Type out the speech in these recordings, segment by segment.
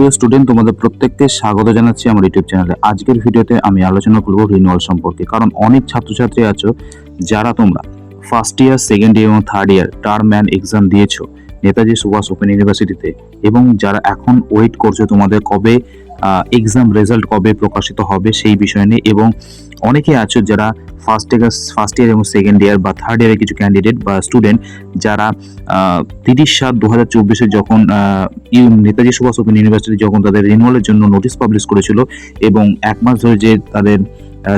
সুপ্রিয় স্টুডেন্ট তোমাদের প্রত্যেককে স্বাগত জানাচ্ছি আমার ইউটিউব চ্যানেলে আজকের ভিডিওতে আমি আলোচনা করব রিনুয়াল সম্পর্কে। কারণ অনেক ছাত্রছাত্রী আছো, যারা তোমরা ফার্স্ট ইয়ার সেকেন্ড ইয়ার এবং third year term and exam দিয়েছ, নেতাজি সুভাষ ওপেন ইউনিভার্সিটিতে। এবং যারা এখন ওয়েট করছ তোমাদের কবে এক্সাম রেজাল্ট কবে প্রকাশিত হবে সেই বিষয় নিয়ে এবং অনেকে আছো যারা ফার্স্ট ইয়ার ফার্স্ট ইয়ার এবং সেকেন্ড ইয়ার বা থার্ড ইয়ারের কিছু ক্যান্ডিডেট বা স্টুডেন্ট যারা তিরিশ সাত দু হাজার চব্বিশে যখন নেতাজি সুভাষ ওপেন ইউনিভার্সিটি যখন তাদের রিনিউয়ালের জন্য নোটিশ পাবলিশ করেছিল এবং এক মাস ধরে যে তাদের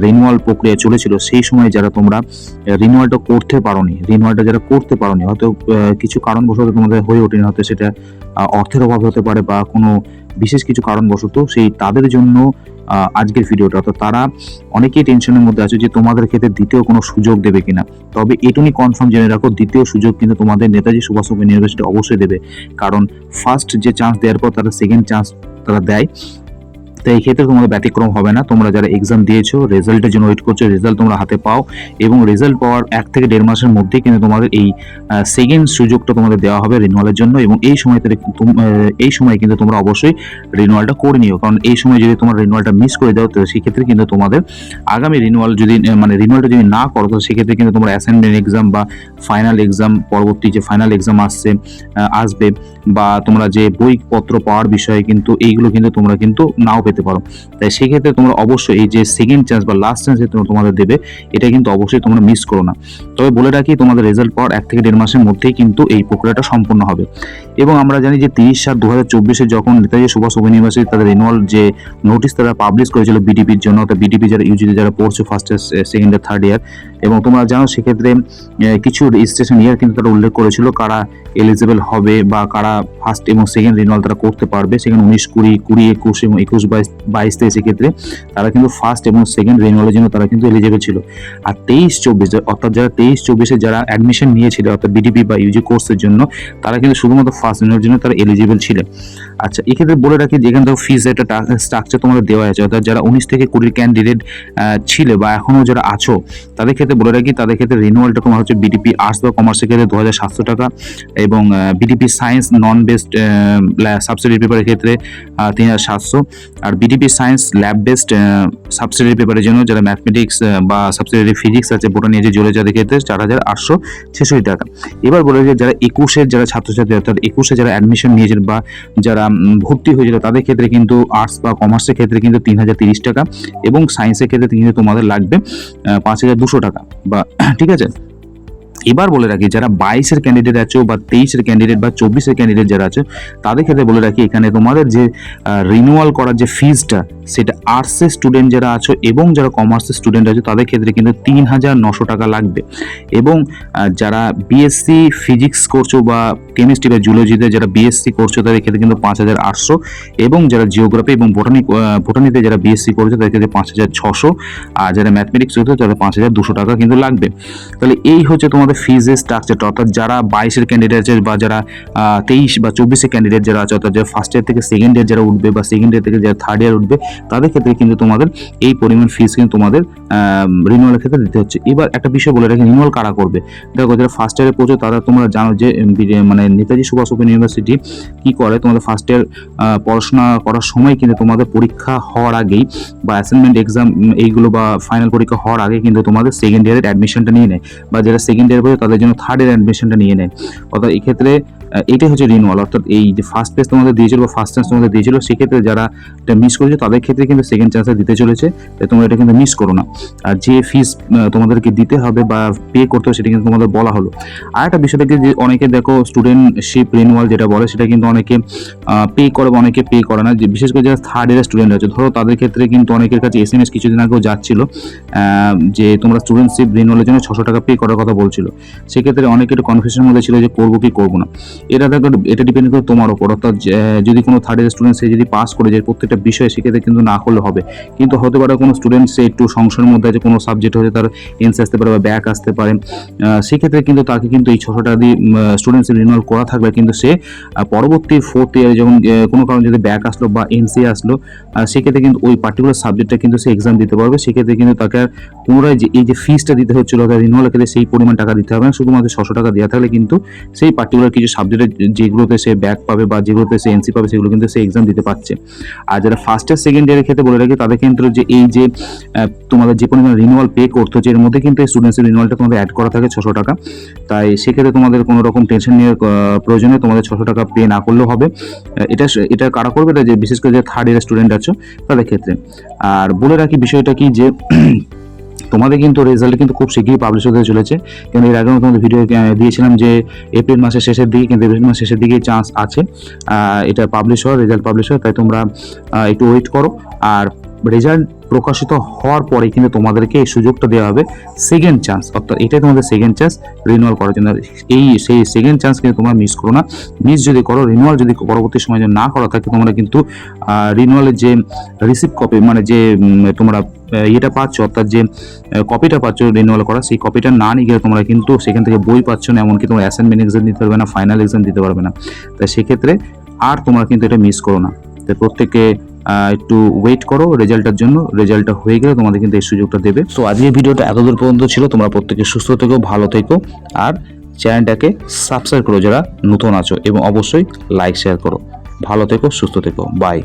রিনিউয়াল প্রক্রিয়া চলেছিল সেই সময় যারা তোমরা রিনিউয়ালটা করতে পারোনি রিনিউয়ালটা যারা করতে পারোনি, হয়তো কিছু কারণবশত তোমাদের হয়ে ওঠেনি, হয়তো সেটা অর্থের অভাব হতে পারে বা কোনো বিশেষ কিছু কারণবশত সেই তাদের জন্য আজকের ভিডিওটা। তো তারা অনেকেই টেনশনের মধ্যে আছে যে তোমাদের ক্ষেত্রে দ্বিতীয় কোনো সুযোগ দেবে কিনা। তবে এটুনি কনফার্ম জেনে রাখো, দ্বিতীয় সুযোগ কিন্তু তোমাদের নেতাজি সুভাষ ওপেন ইউনিভার্সিটি অবশ্যই দেবে। কারণ ফার্স্ট যে চান্স দেওয়ার পর তারা সেকেন্ড চান্স তারা দেয়। তো এই ক্ষেত্রে তোমাদের ব্যতিক্রম হবে না। তোমরা যারা এক্সাম দিয়েছ রেজাল্টের জন্য ওয়েট করছ রেজাল্ট তোমরা হাতে পাও এবং রেজাল্ট পাওয়ার এক থেকে দেড় মাসের মধ্যে কিন্তু তোমাদের এই সেকেন্ড সুযোগটা তোমাদের দেওয়া হবে রিনুয়ালের জন্য এবং এই সময় এই সময় কিন্তু তোমরা অবশ্যই রিনুয়ালটা করে নিও। কারণ এই সময় যদি তোমার রিনুয়ালটা মিস করে দাও, তো সেক্ষেত্রে কিন্তু তোমাদের আগামী রিনুয়াল যদি মানে রিনুয়ালটা যদি না করো, তো সেক্ষেত্রে কিন্তু তোমার অ্যাসাইনমেন্ট এক্সাম বা ফাইনাল এক্সাম পরবর্তী যে ফাইনাল এক্সাম আসছে আসবে বা তোমরা যে বইপত্র পাওয়ার বিষয়ে কিন্তু এইগুলো কিন্তু তোমরা কিন্তু নাও পেতে পারো। তাই সেক্ষেত্রে তোমরা অবশ্যই এই যে সেকেন্ড চান্স বা লাস্ট চান্স তোমাদের দেবে, এটা কিন্তু অবশ্যই তোমরা মিস করো না। তবে বলে রাখি, তোমাদের রেজাল্ট পাওয়ার এক থেকে দেড় মাসের মধ্যেই কিন্তু এই প্রক্রিয়াটা সম্পূর্ণ হবে। এবং আমরা জানি যে তিরিশ সাত দু হাজার চব্বিশে যখন নেতাজি সুভাষ ওপেন ইউনিভার্সিটি তাদের রিনুয়াল যে নোটিশ তারা পাবলিশ করেছিল বিডিপির জন্য, অর্থাৎ বিডিপি যারা ইউজিতে যারা পড়ছে first year second year third year এবং তোমরা জানো সেক্ষেত্রে কিছু রেজিস্ট্রেশন ইয়ার কিন্তু তারা উল্লেখ করেছিল কারা এলিজিবল হবে বা কারা ফার্স্ট এবং সেকেন্ড রিনুয়াল তারা করতে পারবে। সেখানে উনিশ, কুড়ি কুড়ি, একুশ এবং একুশ বাইশ বাইশ তেইশ ক্ষেত্রে তারা কিন্তু ফার্স্ট এবং সেকেন্ড রিনুয়ালের জন্য তারা কিন্তু এলিজিবল ছিল। আর তেইশ, চব্বিশ, অর্থাৎ যারা তেইশ, চব্বিশে যারা অ্যাডমিশন নিয়েছিল, অর্থাৎ বিডিপি বা ইউজি কোর্সের জন্য, তারা কিন্তু শুধুমাত্র ফার্স্ট রিনুয়ালের জন্য তারা এলিজিবল ছিলেন আচ্ছা এক্ষেত্রে বলে রাখি যেখানে ধরো ফিজ একটা স্ট্রাকচার তোমাদের দেওয়া আছে, অর্থাৎ যারা উনিশ থেকে কুড়ির ক্যান্ডিডেট ছিল বা এখনও যারা আছো, তাদের ক্ষেত্রে বলে রাখি তাদের ক্ষেত্রে রিনুয়ালটা তোমার হচ্ছে বিডিপি আর্টস বা কমার্সের ক্ষেত্রে দু হাজার সাতশো টাকা এবং BDP science non based subsidiary পেপারের ক্ষেত্রে তিন হাজার সাতশো। আর BDP science lab based subsidiary পেপারের জন্য যারা ম্যাথমেটিক্স বা সাবসিডি ফিজিক্স আছে বোটা নিয়ে যে জুড়ে যাদের ক্ষেত্রে চার হাজার আটশো ছেষট্টি টাকা। এবার বলে রাখি যারা একুশের যারা ছাত্রছাত্রী, অর্থাৎ একুশে যারা অ্যাডমিশন নিয়েছেন বা যারা ভর্তি হয়েছিল, তাদের ক্ষেত্রে কিন্তু আর্টস বা কমার্সের ক্ষেত্রে কিন্তু তিন হাজার তিরিশ টাকা এবং সায়েন্সের ক্ষেত্রে কিন্তু তোমাদের লাগবে পাঁচ হাজার দুশো টাকা বা, ঠিক আছে? এবার বলে রাখি, যারা বাইশের ক্যান্ডিডেট আছো বা তেইশের ক্যান্ডিডেট বা চব্বিশের ক্যান্ডিডেট যারা আছে, তাদের ক্ষেত্রে বলে রাখি, এখানে তোমাদের যে রিনিউয়াল করার যে ফিজটা সেটা আর্টসের স্টুডেন্ট যারা আছো এবং যারা কমার্সের স্টুডেন্ট আছে, তাদের ক্ষেত্রে কিন্তু তিন হাজার নশো টাকা লাগবে। এবং যারা বিএসসি ফিজিক্স করছ বা কেমিস্ট্রি বা জুলজিতে যারা বিএসসি করছ, তাদের ক্ষেত্রে কিন্তু পাঁচ হাজার আটশো। এবং যারা জিওগ্রাফি এবং বোটানি বোটানিতে যারা বিএসসি করছে, তাদের ক্ষেত্রে পাঁচ হাজার ছশো। আর যারা ম্যাথমেটিক্স করছে, তাদের পাঁচ হাজার দুশো টাকা কিন্তু লাগবে। তাহলে এই হচ্ছে তোমাদের ফিজের স্ট্রাকচারটা অর্থাৎ যারা বাইশের ক্যান্ডিডেট আছে বা যারা তেইশ বা চব্বিশের ক্যান্ডিডেট যারা আছে, অর্থাৎ যারা ফার্স্ট ইয়ার থেকে সেকেন্ড ইয়ার যারা উঠবে বা সেকেন্ড ইয়ার থেকে যারা থার্ড ইয়ার উঠবে, তাদের ক্ষেত্রে কিন্তু তোমাদের এই পরিমাণ ফিজ কিন্তু তোমাদের রিনিউয়ালের ক্ষেত্রে দিতে হচ্ছে। এবার একটা বিষয় বলে রাখি রিনিউয়াল কারা করবে? দেখো, যারা ফার্স্ট ইয়ারে পড়ছো, তারা তোমরা জানো যে মানে নেতাজি সুভাষ ওপেন ইউনিভার্সিটি কি করে? তোমাদের ফার্স্ট ইয়ার পড়াশোনা করার সময় কিন্তু তোমাদের পরীক্ষা হওয়ার আগেই বা অ্যাসাইনমেন্ট এক্সাম এইগুলো বা ফাইনাল পরীক্ষা হওয়ার আগে কিন্তু তোমাদের সেকেন্ড ইয়ারের অ্যাডমিশনটা নিয়ে নেয়। বা যারা সেকেন্ড ইয়ার পড়ে তাদের জন্য থার্ড ইয়ার অ্যাডমিশনটা নিয়ে নেয়। অর্থাৎ এক্ষেত্রে এটাই হচ্ছে রিনুয়াল অর্থাৎ এই যে ফার্স্ট পেজ তোমাদের দিয়েছিল বা ফার্স্ট চান্স তোমাদের দিয়েছিল, সেক্ষেত্রে যারা এটা মিস করেছে, তাদের ক্ষেত্রে কিন্তু সেকেন্ড চান্সে দিতে চলেছে। তাই তোমরা এটা কিন্তু মিস করো না। আর যে ফিস তোমাদেরকে দিতে হবে বা পে করতে হবে, সেটা কিন্তু তোমাদের বলা হলো। আর একটা বিষয় থেকে যে অনেকে দেখো স্টুডেন্টশিপ রিনুয়াল যেটা বলে, সেটা কিন্তু অনেকে পে করে বা অনেকে পে করে না। যে বিশেষ করে যারা থার্ড ইয়ারের স্টুডেন্ট আছে ধরো তাদের ক্ষেত্রে কিন্তু অনেকের কাছে এস এম এস কিছুদিন আগেও যাচ্ছিল যে তোমরা স্টুডেন্টশিপ রিনুয়ালের জন্য ছশো টাকা পে করার কথা বলছিল। সেক্ষেত্রে অনেকের কনফিউশনের মধ্যে ছিল যে করব কি করব না। এটা দেখো, এটা ডিপেন্ড করে তোমার ওপর অর্থাৎ যদি কোনো থার্ড ইয়ার স্টুডেন্ট সে যদি পাস করে যায় প্রত্যেকটা বিষয়ে সেক্ষেত্রে কিন্তু না করলে হবে। কিন্তু হতে পারে কোনো স্টুডেন্ট সে একটু সংশয়ের মধ্যে আছে, কোনো সাবজেক্ট হতে তার এন্স আসতে পারে বা ব্যাক আসতে পারে। সেক্ষেত্রে কিন্তু তাকে কিন্তু এই ছশো টাকা দিয়ে স্টুডেন্টসের রিনুয়াল করা থাকলে কিন্তু সে পরবর্তী ফোর্থ ইয়ারে যখন কোনো কারণে যদি ব্যাক আসলো বা এনসি আসলো সেক্ষেত্রে কিন্তু ওই পার্টিকুলার সাবজেক্টটা কিন্তু সে এক্সাম দিতে পারবে। সেক্ষেত্রে কিন্তু তাকে আর পুনরায় যে, এই যে ফিসটা দিতে হচ্ছিল তার রিনুয়ালের ক্ষেত্রে সেই পরিমাণ টাকা দিতে হবে না। শুধুমাত্র ছশো টাকা দেওয়া থাকলে কিন্তু সেই পার্টিকুলার কিছু সাবজেক্ট সাবজেক্টে যেগুলোতে সে ব্যাক পাবে বা যেগুলোতে সে এনসি পাবে, সেগুলো কিন্তু সে এক্সাম দিতে পারছে। আর যারা ফার্স্ট ইয়ার সেকেন্ড ইয়ারের ক্ষেত্রে বলে রাখি, তাদের কিন্তু যে এই যে তোমাদের যে পরিমাণ রিনিউয়াল পে করতে হচ্ছে, এর মধ্যে কিন্তু এই স্টুডেন্টসের রিনুয়ালটা তোমাদের অ্যাড করা থাকে ছশো টাকা। তাই সেক্ষেত্রে তোমাদের কোনো রকম টেনশন নিয়ে প্রয়োজনে তোমাদের ছশো টাকা পে না করলেও হবে। এটা এটা কারা করবে? এটা যে বিশেষ করে যে থার্ড ইয়ার স্টুডেন্ট আছো, তাদের ক্ষেত্রে। আর বলে রাখি বিষয়টা কি যে তোমাদের কিন্তু রেজাল্ট কিন্তু খুব শীঘ্রই পাবলিশ হতে চলেছে। কিন্তু এর আগেও তোমাদের ভিডিও দিয়েছিলাম যে এপ্রিল মাসের শেষের দিকে, কিন্তু এপ্রিল মাসের শেষের দিকে চান্স আছে। এটা পাবলিশ হওয়ার রেজাল্ট পাবলিশ হওয়ার, তাই তোমরা একটু ওয়েট করো। আর রেজাল্ট প্রকাশিত হওয়ার পরে কিন্তু তোমাদেরকে এই সুযোগটা দেওয়া হবে সেকেন্ড চান্স অর্থাৎ এটাই তোমাদের সেকেন্ড চান্স রিনিউয়াল করার জন্য। এই সেই সেকেন্ড চান্স কিন্তু তোমরা মিস করো না। মিস যদি করো রিনিউয়াল যদি পরবর্তী সময় যদি না করা থাকে তোমরা কিন্তু রিনিউয়ালের যে রিসিভ কপি মানে যে তোমরা ইয়েটা পাচ্ছ, অর্থাৎ যে কপিটা পাচ্ছ রিনিউয়াল করা, সেই কপিটা না নিয়ে তোমরা কিন্তু সেখান থেকে বই পাচ্ছ না, এমনকি তোমরা অ্যাসাইনমেন্ট এক্সাম দিতে পারবে না ফাইনাল এক্সাম দিতে পারবে না। তাই সেক্ষেত্রে আর তোমরা কিন্তু এটা মিস করো না। তাই প্রত্যেকে একটু ওয়েট করো রেজাল্টের জন্য। রেজাল্টটা হয়ে গেলে তোমাদের কিন্তু এই সুযোগটা দেবে। তো আজকে ভিডিওটা এতদূর পর্যন্ত ছিল। তোমরা প্রত্যেকে সুস্থ থেকো, ভালো থেকো। আর চ্যানেলটাকে সাবস্ক্রাইব করো যারা নতুন আছো। এবং অবশ্যই লাইক শেয়ার করো। ভালো থেকো, সুস্থ থেকো। বাই